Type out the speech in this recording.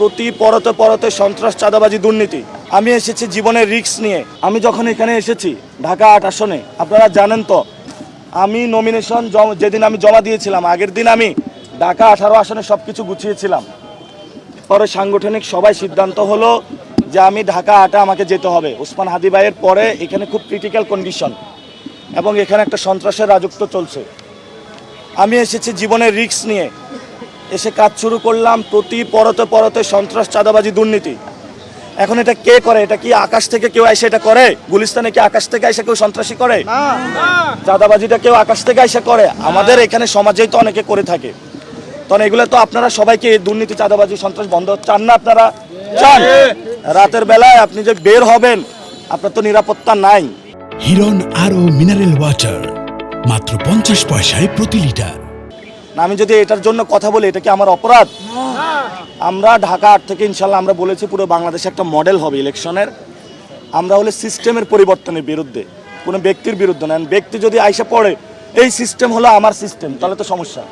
প্রতি পরতে পরতে সন্ত্রাস, চাঁদাবাজি, দুর্নীতি। আমি এসেছি জীবনের রিক্স নিয়ে। আমি যখন এখানে এসেছি, ঢাকা আট আসনে, আপনারা জানেন তো, আমি নমিনেশন যেদিন আমি জমা দিয়েছিলাম, আগের দিন আমি ঢাকা আঠারো আসনে সব কিছু গুছিয়েছিলাম। পরে সাংগঠনিক সবাই সিদ্ধান্ত হলো যে আমি ঢাকা আটা আমাকে যেতে হবে। উসমান হাদি ভাইয়ের পরে এখানে খুব ক্রিটিক্যাল কন্ডিশন এবং এখানে একটা সন্ত্রাসের রাজত্ব চলছে। আমি এসেছি জীবনের রিস্ক নিয়ে। এসে কাজ শুরু করলাম প্রতি পরতে পরতে সন্ত্রাস চাঁদাবাজি দুর্নীতি। এখন এটা কে করে? এটা কি আকাশ থেকে কেউ এসে এটা করে? গুলিস্তানে কি আকাশ থেকে এসে কেউ সন্ত্রাসী করে? চাঁদাবাজিটা কেউ আকাশ থেকে এসে করে? আমাদের এখানে সমাজেই তো অনেকে করে থাকে। তখন এগুলো তো আপনারা সবাইকে দুর্নীতি চাঁদাবাজি সন্ত্রাস বন্ধ চান না আপনারা? চান। রাতের বেলায় আপনি যে বের হবেন আপনার তো নিরাপত্তা নাই। হিরন আরও মিনারেল ওয়াটার মাত্র পঞ্চাশ পয়সায় প্রতি লিটার। না, আমি যদি এটার জন্য কথা বলি এটা কি আমার অপরাধ? আমরা ঢাকা আট থেকে ইনশাল্লাহ আমরা বলেছি পুরো বাংলাদেশে একটা মডেল হবে ইলেকশনের। আমরা হলে সিস্টেমের পরিবর্তনের বিরুদ্ধে কোনো ব্যক্তির বিরুদ্ধে না। ব্যক্তি যদি আইসা পড়ে এই সিস্টেম হলো আমার সিস্টেম তাহলে তো সমস্যা।